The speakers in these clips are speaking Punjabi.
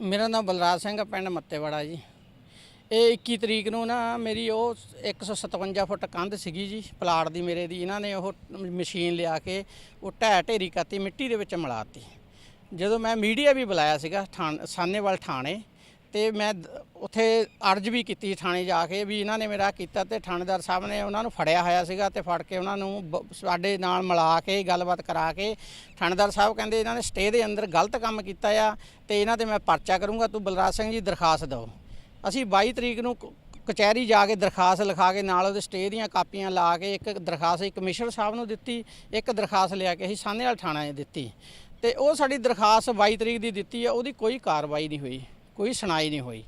ਮੇਰਾ ਨਾਮ ਬਲਰਾਜ ਸਿੰਘ ਆ, ਪਿੰਡ ਮੱਤੇਵਾੜਾ ਜੀ। ਇਹ 21 ਤਰੀਕ ਨੂੰ ਨਾ ਮੇਰੀ ਉਹ 157 ਫੁੱਟ ਕੰਧ ਸੀਗੀ ਜੀ, ਪਲਾਟ ਦੀ ਮੇਰੇ ਦੀ। ਇਹਨਾਂ ਨੇ ਉਹ ਮਸ਼ੀਨ ਲਿਆ ਕੇ ਉਹ ਢਹਿ ਢੇਰੀ ਕਰਤੀ, ਮਿੱਟੀ ਦੇ ਵਿੱਚ ਮਿਲਾਤੀ ਜਦੋਂ ਮੈਂ ਮੀਡੀਆ ਵੀ ਬੁਲਾਇਆ ਸੀਗਾ, ਥਾਣ ਸਾਨੇਵਾਲ ਥਾਣੇ ਤੇ ਮੈਂ ਉੱਥੇ ਅਰਜ਼ ਵੀ ਕੀਤੀ ਥਾਣੇ ਜਾ ਕੇ ਵੀ ਇਹਨਾਂ ਨੇ ਮੇਰਾ ਕੀਤਾ ਤੇ ਥਾਣੇਦਾਰ ਸਾਹਿਬ ਨੇ ਉਹਨਾਂ ਨੂੰ ਫੜਿਆ ਹੋਇਆ ਸੀਗਾ ਤੇ ਫੜ ਕੇ ਉਹਨਾਂ ਨੂੰ ਬ- ਸਾਡੇ ਨਾਲ ਮਿਲਾ ਕੇ ਗੱਲਬਾਤ ਕਰਾ ਕੇ ਥਾਣੇਦਾਰ ਸਾਹਿਬ ਕਹਿੰਦੇ ਇਹਨਾਂ ਨੇ ਸਟੇ ਦੇ ਅੰਦਰ ਗਲਤ ਕੰਮ ਕੀਤਾ ਆ ਤੇ ਇਹਨਾਂ ਤੇ ਮੈਂ ਪਰਚਾ ਕਰੂੰਗਾ, ਤੂੰ ਬਲਰਾਜ ਸਿੰਘ ਜੀ ਦਰਖਾਸਤ ਦਿਓ। ਅਸੀਂ 22 ਤਰੀਕ ਨੂੰ ਕਚਹਿਰੀ ਜਾ ਕੇ ਦਰਖਾਸਤ ਲਿਖਾ ਕੇ ਨਾਲ ਉਹਦੇ ਸਟੇ ਦੀਆਂ ਕਾਪੀਆਂ ਲਾ ਕੇ ਇੱਕ ਦਰਖਾਸਤ ਇੱਕ ਕਮਿਸ਼ਨਰ ਸਾਹਿਬ ਨੂੰ ਦਿੱਤੀ, ਇੱਕ ਦਰਖਾਸਤ ਲਿਆ ਕੇ ਅਸੀਂ ਸਾਹਨੇਵਾਲ ਥਾਣਾ 'ਚ ਦਿੱਤੀ। ਤੇ ਉਹ ਸਾਡੀ ਦਰਖਾਸਤ 22 ਤਰੀਕ ਦੀ ਦਿੱਤੀ ਆ, ਉਹਦੀ ਕੋਈ ਕਾਰਵਾਈ ਨਹੀਂ ਹੋਈ। ਕੋਈ ਸੁਣਾਈ ਨਹੀਂ ਹੋਈ।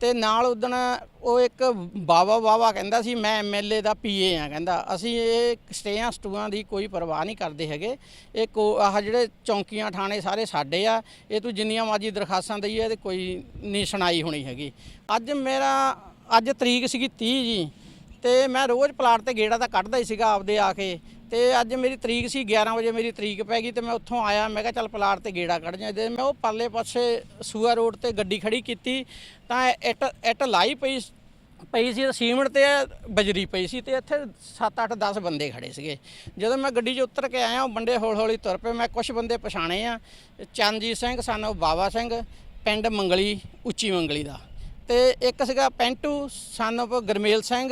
ਤੇ ਨਾਲ ਉਦਣ ਉਹ ਇੱਕ ਬਾਵਾ ਬਾਵਾ ਕਹਿੰਦਾ ਸੀ, ਮੈਂ ਐਮਐਲਏ ਦਾ ਪੀਏ ਆ। ਕਹਿੰਦਾ, ਅਸੀਂ ਇਹ ਸਟੇਆਂ ਸਟੂਆਂ ਦੀ ਕੋਈ ਪਰਵਾਹ ਨਹੀਂ ਕਰਦੇ ਹੈਗੇ। ਇਹ ਕੋ, ਆਹ ਜਿਹੜੇ ਚੌਂਕੀਆਂ ਥਾਣੇ ਸਾਰੇ ਸਾਡੇ ਆ, ਇਹ ਤੂੰ ਜਿੰਨੀਆਂ ਮਰਜ਼ੀ ਦਰਖਾਸਤਾਂ ਦਈਏ ਤੇ ਕੋਈ ਨਹੀਂ ਸੁਣਾਈ ਹੋਣੀ ਹੈਗੀ। ਅੱਜ ਮੇਰਾ, ਅੱਜ ਤਰੀਕ ਸੀਗੀ 30 ਜੀ, ਤੇ ਮੈਂ ਰੋਜ਼ ਪਲਾਟ ਤੇ ਗੇੜਾ ਤਾਂ ਕੱਢਦਾ ਹੀ ਸੀਗਾ ਆਪਦੇ ਆ ਕੇ। ਤੇ ਅੱਜ ਮੇਰੀ ਤਰੀਕ ਸੀ 11 ਵਜੇ ਮੇਰੀ ਤਰੀਕ ਪੈ ਗਈ ਤੇ ਮੈਂ ਉੱਥੋਂ ਆਇਆ, ਮੈਂ ਕਿਹਾ ਚੱਲ ਪਲਾਟ ਤੇ ਗੇੜਾ ਕੱਢ ਜਾਂ ਜੇ ਮੈਂ ਉਹ ਪਰਲੇ ਪਾਸੇ ਸੂਆ ਰੋਡ ਤੇ ਗੱਡੀ ਖੜੀ ਕੀਤੀ, ਤਾਂ ਇੱਟ ਇੱਟ ਲਾਈ ਪਈ ਪਈ ਸੀ ਸੀਮਿੰਟ ਤੇ ਬਜਰੀ ਪਈ ਸੀ ਤੇ ਇੱਥੇ 7 8 10 ਬੰਦੇ ਖੜੇ ਸੀਗੇ। ਜਦੋਂ ਮੈਂ ਗੱਡੀ 'ਚ ਉਤਰ ਕੇ ਆਇਆ, ਉਹ ਬੰਦੇ ਹੌਲੀ ਹੌਲੀ ਤੁਰ ਪਏ, ਮੈਂ ਕੁਝ ਬੰਦੇ ਪਛਾਣੇ ਆ। ਚੰਦਜੀਤ ਸਿੰਘ ਸਾਨੂੰ ਬਾਵਾ ਸਿੰਘ, ਪਿੰਡ ਮੰਗਲੀ, ਉੱਚੀ ਮੰਗਲੀ ਦਾ। ਤੇ ਇੱਕ ਸੀਗਾ ਪੈਂਟੂ ਸਾਨੂੰ ਗਰਮੇਲ ਸਿੰਘ,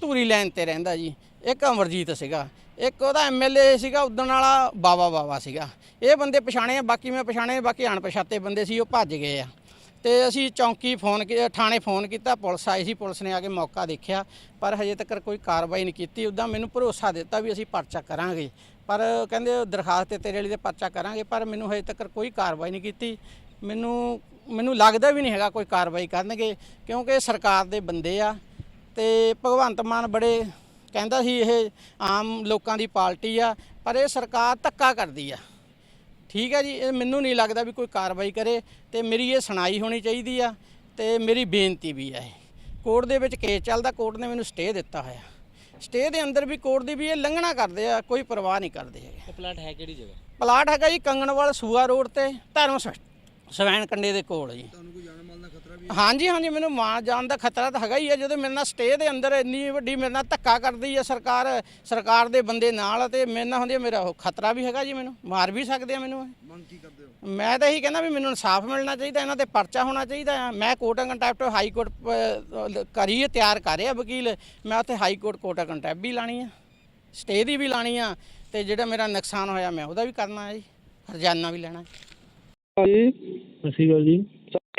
ਧੂਰੀ ਲਾਈਨ ਤੇ ਰਹਿੰਦਾ ਜੀ। ਇੱਕ ਅਮਰਜੀਤ ਸੀਗਾ, ਇੱਕ ਉਹਦਾ ਐਮਐਲਏ ਸੀਗਾ, ਉਦਣ ਵਾਲਾ ਬਾਵਾ ਬਾਵਾ ਸੀਗਾ। ਇਹ ਬੰਦੇ ਪਛਾਣੇ ਆ, ਬਾਕੀ ਮੈਂ ਪਛਾਣੇ, ਬਾਕੀ ਅਣਪਛਾਤੇ ਬੰਦੇ ਸੀ, ਉਹ ਭੱਜ ਗਏ ਆ। ਤੇ ਅਸੀਂ ਚੌਂਕੀ ਫੋਨ ਕੀ, ਥਾਣੇ ਫੋਨ ਕੀਤਾ, ਪੁਲਿਸ ਆਈ ਸੀ, ਪੁਲਿਸ ਨੇ ਆ ਕੇ ਮੌਕਾ ਦੇਖਿਆ, ਪਰ ਹਜੇ ਤੱਕ ਕੋਈ ਕਾਰਵਾਈ ਨਹੀਂ ਕੀਤੀ। ਉਦਾਂ ਮੈਨੂੰ ਭਰੋਸਾ ਦਿੱਤਾ ਵੀ ਅਸੀਂ ਪਰਚਾ ਕਰਾਂਗੇ। ਪਰ ਕਹਿੰਦੇ ਦਰਖਾਸਤ ਤੇ ਤੇਰੇ ਲਈ ਤੇ ਪਰਚਾ ਕਰਾਂਗੇ, ਪਰ ਮੈਨੂੰ ਹਜੇ ਤੱਕ ਕੋਈ ਕਾਰਵਾਈ ਨਹੀਂ ਕੀਤੀ। ਮੈਨੂੰ ਮੈਨੂੰ ਲੱਗਦਾ ਵੀ ਨਹੀਂ ਹੈਗਾ ਕੋਈ ਕਾਰਵਾਈ ਕਰਨਗੇ, ਕਿਉਂਕਿ ਸਰਕਾਰ ਦੇ ਬੰਦੇ ਆ ਤੇ ਭਗਵੰਤ ਮਾਨ ਬੜੇ ਕਹਿੰਦਾ ਸੀ ਇਹ ਆਮ ਲੋਕਾਂ ਦੀ ਪਾਰਟੀ ਆ ਪਰ ਇਹ ਸਰਕਾਰ ਧੱਕਾ ਕਰਦੀ ਆ। ਠੀਕ ਹੈ ਜੀ ਇਹ ਮੈਨੂੰ ਨਹੀਂ ਲੱਗਦਾ ਵੀ ਕੋਈ ਕਾਰਵਾਈ ਕਰੇ ਤੇ ਮੇਰੀ ਇਹ ਸੁਣਾਈ ਹੋਣੀ ਚਾਹੀਦੀ ਆ ਤੇ ਮੇਰੀ ਬੇਨਤੀ ਵੀ ਆ ਇਹ। ਕੋਰਟ ਦੇ ਵਿੱਚ ਕੇਸ ਚੱਲਦਾ ਕੋਰਟ ਨੇ ਮੈਨੂੰ ਸਟੇ ਦਿੱਤਾ ਹੋਇਆ। ਸਟੇ ਦੇ ਅੰਦਰ ਵੀ ਕੋਰਟ ਦੀ ਵੀ ਇਹ ਲੰਘਣਾ ਕਰਦੇ ਆ ਕੋਈ ਪਰਵਾਹ ਨਹੀਂ ਕਰਦੇ ਹੈਗੇ। ਇਹ ਪਲਾਟ ਹੈ ਕਿਹੜੀ ਜਗ੍ਹਾ? ਪਲਾਟ ਹੈਗਾ ਜੀ ਕੰਗਣਵਾਲ ਸੂਆ ਰੋਡ ਤੇ ਧਰਮ ਸ- ਸਵੈਨ ਕੰਡੇ ਦੇ ਕੋਲ ਜੀ। ਹਾਂਜੀ ਹਾਂਜੀ ਮੈਨੂੰ ਮਾਰ ਜਾਣ ਦਾ ਖਤਰਾ ਤਾਂ ਹੈਗਾ ਹੀ ਆ ਜਦੋਂ ਮੇਰੇ ਨਾਲ ਸਟੇ ਦੇ ਅੰਦਰ ਇੰਨੀ ਵੱਡੀ ਮੇਰੇ ਨਾਲ ਧੱਕਾ ਕਰਦੀ ਆ ਸਰਕਾਰ ਸਰਕਾਰ ਦੇ ਬੰਦੇ ਨਾਲ ਤੇ ਮੇਰੇ ਨਾਲ ਹੁੰਦੀ ਆ, ਮੇਰਾ ਉਹ ਖਤਰਾ ਵੀ ਹੈਗਾ ਜੀ ਮੈਨੂੰ ਮਾਰ ਵੀ ਸਕਦੇ ਆ ਮੈਨੂੰ। ਮੰਗ ਕੀ ਕਰਦੇ ਹੋ? ਮੈਂ ਤਾਂ ਇਹੀ ਕਹਿੰਦਾ ਵੀ ਮੈਨੂੰ ਇਨਸਾਫ ਮਿਲਣਾ ਚਾਹੀਦਾ ਇਹਨਾਂ ਤੇ ਪਰਚਾ ਹੋਣਾ ਚਾਹੀਦਾ ਆ। ਮੈਂ ਕੋਰਟ ਕੰਟੈਪਟ ਹਾਈ ਕੋਰਟ ਪ- ਕਰੀ ਹੈ, ਤਿਆਰ ਕਰ ਰਿਹਾ ਵਕੀਲ। ਮੈਂ ਉੱਥੇ ਹਾਈ ਕੋਰਟ ਕੋਰਟ ਕੰਟੈਪਟ ਵੀ ਲਾਣੀ ਆ ਸਟੇ ਦੀ ਵੀ ਲਾਣੀ ਆ ਤੇ ਜਿਹੜਾ ਮੇਰਾ ਨੁਕਸਾਨ ਹੋਇਆ ਮੈਂ ਉਹਦਾ ਵੀ ਕਰਨਾ ਹੈ ਜੀ ਹਰਜਾਨਾ ਵੀ ਲੈਣਾ ਜੀ ਸਤਿ ਸ਼੍ਰੀ ਅਕਾਲ ਜੀ।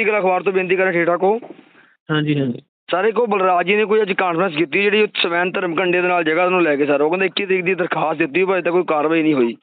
ਸ਼੍ਰੀ ਅਖਬਾਰ ਤੋਂ ਬੇਨਤੀ ਕਰਾਂ ਠੀਕ ਠਾਕ ਹੋ? ਹਾਂਜੀ ਹਾਂਜੀ। ਸਾਰੇ ਕੋ ਬਲਰਾਜ ਜੀ ਨੇ ਕੋਈ ਅੱਜ ਕਾਨਫਰੰਸ ਕੀਤੀ ਜਿਹੜੀ ਸਵੈਨ ਧਰਮ ਕੰਡੇ ਦੇ ਨਾਲ ਜਗ੍ਹਾ ਨੂੰ ਲੈ ਕੇ ਸਰ ਉਹ ਕਹਿੰਦੇ 21 ਤਰੀਕ ਦੀ ਦਰਖਾਸਤ ਦਿੱਤੀ ਪਰ ਅਜੇ ਤੱਕ ਕੋਈ ਕਾਰਵਾਈ ਨਹੀਂ ਹੋਈ।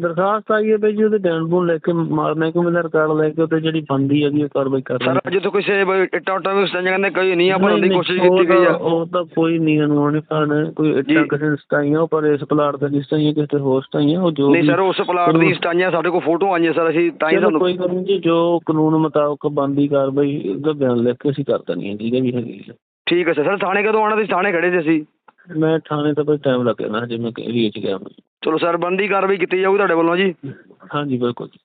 ਦਰਖਾਸਤ ਆਈ ਹੈ ਬਈ ਜੀ ਉਹਦੇ ਬਿਆਨ ਬੂਨ ਲੈ ਕੇ ਮਾਰਨੇ ਕੋ ਮੇਰਾ ਰਿਕਾਰਡ ਲੈ ਕੇ ਉਹਤੇ ਜਿਹੜੀ ਬੰਦੀ ਹੈਗੀ ਉਹ ਕਾਰਵਾਈ ਕਰ ਸਰ ਰਹੇ ਅੱਜ ਤੋਂ ਕਿਸੇ ਇੱਟਾਂ ਉੱਟਾਂ ਵੀ ਉਸਤਾਂ ਕਹਿੰਦੇ ਕੋਈ ਨਹੀਂ ਆਪਾਂ ਦੀ ਕੋਸ਼ਿਸ਼ ਕੀਤੀ ਗਈ ਆ। ਉਹ ਤਾਂ ਕੋਈ ਨਹੀਂ ਅਨੁਮਾਨਿਤ ਕਾਰਨ ਕੋਈ ਇੱਟਾਂ। ਕਿਸੇ ਸਟਾਈਆਂ ਪਰ ਇਸ ਪਲਾਟ ਤੇ ਨਹੀਂ ਸਟਾਈਆਂ ਕਿਸੇ ਹੋਰ ਸਟਾਈਆਂ ਉਹ ਜੋ ਨਹੀਂ ਵੀ- ਸਰ ਉਸ ਪਲਾਟ ਦੀ ਸਟਾਈਆਂ ਸਾਡੇ ਕੋਲ ਫੋਟੋ ਆਈਆਂ ਸਰ ਅਸੀਂ ਤਾਂ ਹੀ ਤੁਹਾਨੂੰ ਕੋਈ ਗੱਲ ਨਹੀਂ ਜੀ ਜੋ ਕਾਨੂੰਨ ਮੁਤਾਬਕ ਬੰਦੀ ਕਾਰਵਾਈ ਉਹਦਾ ਬਿਆਨ ਲਿਖ ਕੇ ਅਸੀਂ ਕਰ ਦੇਣੀ ਹੈ ਠੀਕ ਹੈ ਜੀ ਹੈਗੀ। ਠੀਕ ਹੈ ਸਰ ਸਰ ਥਾਣੇ ਕਦੋਂ ਆਉਣਾ ਤੁਸੀਂ ਥਾਣੇ ਖੜੇ ਸੀ ਅਸੀਂ? ਮੈਂ ਥਾਣੇ ਤੋਂ ਬਈ ਟਾਈਮ ਲੱਗ ਜਾਣਾ ਹਜੇ ਮੈਂ ਏਰੀਏ ਚ ਗਿਆ ਚਲੋ ਸਰ ਬਣਦੀ ਕਾਰਵਾਈ ਕੀਤੀ ਜਾਊਗੀ ਤੁਹਾਡੇ ਵੱਲੋਂ ਜੀ। ਹਾਂਜੀ ਬਿਲਕੁਲ ਜੀ।